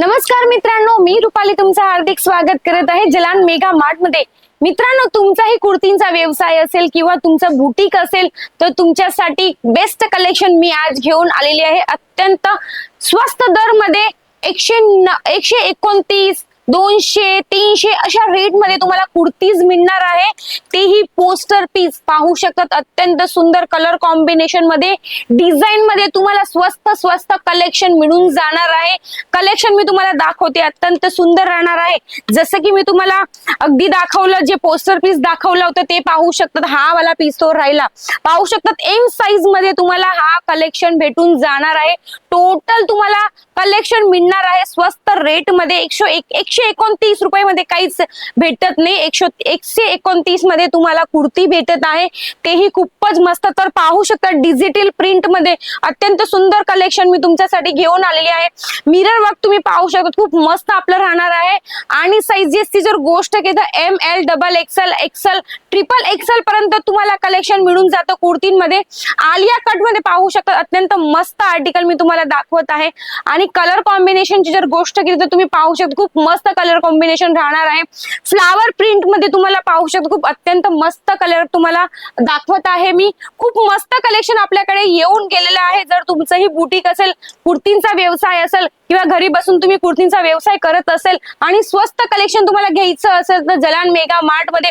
नमस्कार मित्रांनो मी रुपाली तुमचं हार्दिक स्वागत करत आहे जलान मेगा मार्टमध्ये. मित्रांनो तुमचाही कुर्तींचा व्यवसाय असेल किंवा तुमचं बुटीक असेल तर तुमच्यासाठी बेस्ट कलेक्शन मी आज घेऊन आलेली आहे. अत्यंत स्वस्त दरमध्ये एकशे न- एकशे एकोणतीस दोनशे तीनशे अशा रेटमध्ये तुम्हाला कुर्तीज मिळणार आहे. तेही पोस्टर पीस पाहू शकतात अत्यंत सुंदर कलर कॉम्बिनेशनमध्ये. डिझाईन मध्ये तुम्हाला स्वस्त स्वस्त कलेक्शन मिळून जाणार आहे. कलेक्शन मी तुम्हाला दाखवते अत्यंत सुंदर राहणार आहे. जसं की मी तुम्हाला अगदी दाखवलं जे पोस्टर पीस दाखवलं होतं ते पाहू शकतात. हा वाला पीस तो राहिला. पाहू शकतात एम साईजमध्ये तुम्हाला हा कलेक्शन भेटून जाणार आहे. टोटल तुम्हाला कलेक्शन मिळणार आहे. स्वस्त रेटमध्ये एकशे एक एकशे एकोणतीस रुपये मध्ये काहीच भेटत नाही. एकशे एकशे एकोणतीसमध्ये तुम्हाला कुर्ती भेटत आहे. तेही खूपच मस्त. तर पाहू शकता डिजिटल प्रिंटमध्ये अत्यंत सुंदर कलेक्शन मी तुमच्यासाठी घेऊन आलेली आहे. मिरर वर्क तुम्ही पाहू शकता. खूप मस्त आपलं राहणार आहे. आणि साईजेसची जर गोष्ट केली तर M L double XL XL triple XL पर्यंत तुम्हाला कलेक्शन मिळून जातं कुर्तींमध्ये. आलिया कटमध्ये पाहू शकता. अत्यंत मस्त आर्टिकल मी तुम्हाला दाखवत आहे. आणि कलर कॉम्बिनेशनची जर गोष्ट केली तर तुम्ही पाहू शकता खूप मस्त कलर कॉम्बिनेशन राहणार आहे. फ्लावर प्रिंटमध्ये तुम्हाला पाहू शकता खूप अत्यंत मस्त कलर तुम्हाला दाखवत आहे मी. खूप मस्त कलेक्शन आपल्याकडे येऊन गेलेलं आहे. जर तुमचंही बुटीक असेल कुर्तींचा व्यवसाय असेल किंवा घरी बसून तुम्ही कुर्तींचा व्यवसाय करत असेल आणि स्वस्त कलेक्शन तुम्हाला घ्यायचं असेल तर जलान मेगा मार्टमध्ये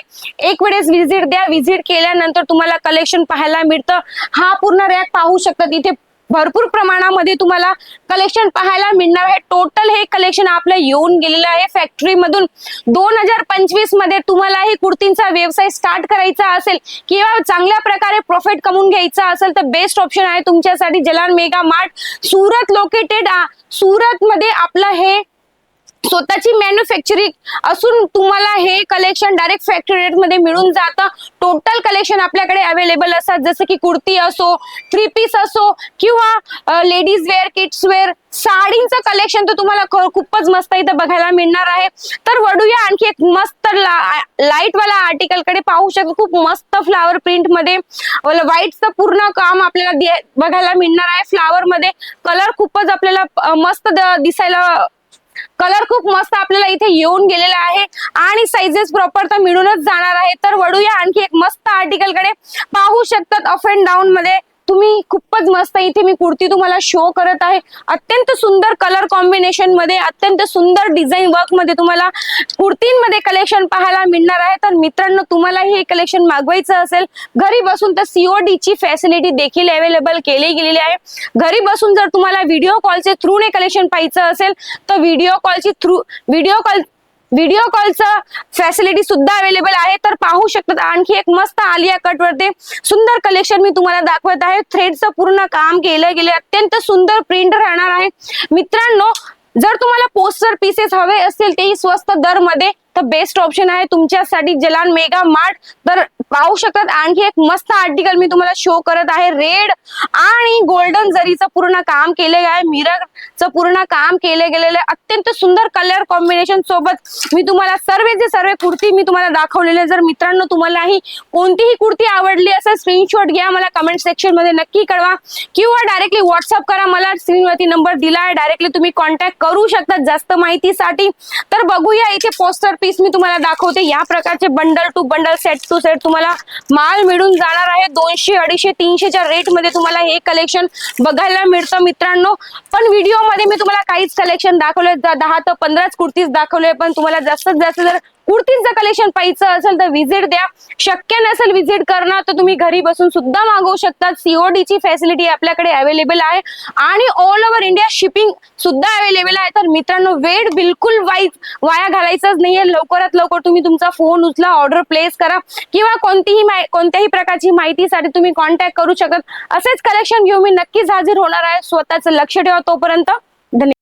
एक वेळेस व्हिजिट द्या. व्हिजिट केल्यानंतर तुम्हाला कलेक्शन पाहायला मिळतं. हा पूर्ण रॅक पाहू शकतात इथे भरपूर प्रमाणामध्ये तुम्हाला कलेक्शन पाहायला मिळणार आहे. टोटल हे कलेक्शन आपलं येऊन गेलेलं आहे. फॅक्टरीमधून दोन हजार पंचवीसमध्ये तुम्हालाही कुर्तींचा व्यवसाय स्टार्ट करायचा असेल किंवा चांगल्या प्रकारे प्रॉफिट कमवून घ्यायचा असेल तर बेस्ट ऑप्शन आहे तुमच्यासाठी. Jalan mega mart Surat located Surat मध्ये आपलं हे स्वतःची मॅन्युफॅक्चरिंग असून तुम्हाला हे कलेक्शन डायरेक्ट फॅक्टरी रेटमध्ये मिळून जातं. टोटल कलेक्शन आपल्याकडे अवेलेबल असतात. जसं की कुर्ती असो थ्री पीस असो किंवा लेडीज वेअर किड्स वेअर साडींचं कलेक्शन तर तुम्हाला ख- खूपच मस्त इथं बघायला मिळणार आहे. तर वडूया आणखी एक मस्त लाइट वाला आर्टिकलकडे पाहू शकतो. खूप मस्त फ्लावर प्रिंटमध्ये व्हाईटचं पूर्ण काम आपल्याला दि- बघायला मिळणार आहे. फ्लावर मध्ये कलर खूपच आपल्याला मस्त दिसायला कलर खूप मस्त आपल्याला इथे येऊन गेलेला आहे. आणि साइजेस प्रॉपर तर मिळूनच जाणार आहे. तर वळूया आणखी एक मस्त आर्टिकलकडे. पाहू शकतात अप अँड डाऊन मध्ये तुम्ही खूपच मस्त इथे मी कुर्ती तुम्हाला शो करत आहे. अत्यंत सुंदर कलर कॉम्बिनेशनमध्ये अत्यंत सुंदर डिझाईन वर्कमध्ये तुम्हाला कुर्तींमध्ये कलेक्शन पाहायला मिळणार आहे. तर मित्रांनो तुम्हालाही हे कलेक्शन मागवायचं असेल घरी बसून तर सीओडी ची फॅसिलिटी देखील अवेलेबल केली गेलेली आहे. घरी बसून जर तुम्हाला व्हिडिओ कॉलचे थ्रू ने कलेक्शन पाहायचं असेल तर व्हिडिओ कॉलची थ्रू व्हिडिओ कॉल व्हिडिओ कॉलचं फॅसिलिटी सुद्धा अवेलेबल आहे. तर पाहू शकतात आणखी एक मस्त आलिया कट वरती सुंदर कलेक्शन मी तुम्हाला दाखवत आहे. थ्रेडचं पूर्ण काम केलं गेले अत्यंत सुंदर प्रिंट राहणार आहे. मित्रांनो जर तुम्हाला पोस्टर पीसेस हवे असतील तेही स्वस्त दरमध्ये तर बेस्ट ऑप्शन आहे तुमच्यासाठी जलान मेगा मार्ट. तर पाहू शकतात आणखी एक मस्त आर्टिकल मी तुम्हाला शो करत आहे. रेड आणि गोल्डन जरीचं पूर्ण काम केले आहे. मिररचं पूर्ण काम केले गेलेलं आहे. अत्यंत सुंदर कलर कॉम्बिनेशन सोबत मी तुम्हाला सर्वचे सर्व कुर्ती मी तुम्हाला दाखवलेले जर मित्रांनो तुम्हालाही कोणतीही कुर्ती आवडली असेल स्क्रीनशॉट घ्या मला कमेंट सेक्शनमध्ये नक्की कळवा. किंवा डायरेक्टली व्हॉट्सअप करा मला. स्क्रीनवरती नंबर दिला आहे. डायरेक्टली तुम्ही कॉन्टॅक्ट करू शकता जास्त माहितीसाठी. तर बघूया इथे पोस्टर पीस मी तुम्हाला दाखवते. या प्रकारचे bundle to bundle set to set तुम्हाला माल मिळून जाणार आहे. दोनशे अडीचशे तीनशेच्या रेटमध्ये तुम्हाला हे कलेक्शन बघायला मिळतं मित्रांनो. पण व्हिडिओमध्ये मी तुम्हाला काहीच कलेक्शन दाखवले दहा ते पंधराच कुर्तीज दाखवले पण तुम्हाला जास्तीत जास्त जर कुर्तींचं कलेक्शन पाहिजे असेल तर व्हिजिट द्या. शक्य नसेल व्हिजिट करणं तर तुम्ही घरी बसून सुद्धा मागवू शकता. सीओडीची फॅसिलिटी आपल्याकडे अवेलेबल आहे. आणि ऑल ओव्हर इंडिया शिपिंग सुद्धा अवेलेबल आहे. तर मित्रांनो वेळ बिलकुल वाईज वाया घालायचंच नाहीये. लवकरात लवकर तुम्ही तुमचा फोन उचला ऑर्डर प्लेस करा. किंवा कोणतीही माहि- कोणत्याही प्रकारची माहितीसाठी तुम्ही कॉन्टॅक्ट करू शकत. असेच कलेक्शन घेऊन मी नक्कीच हाजीर होणार आहे. स्वतःचं लक्ष ठेवा तोपर्यंत. धन्यवाद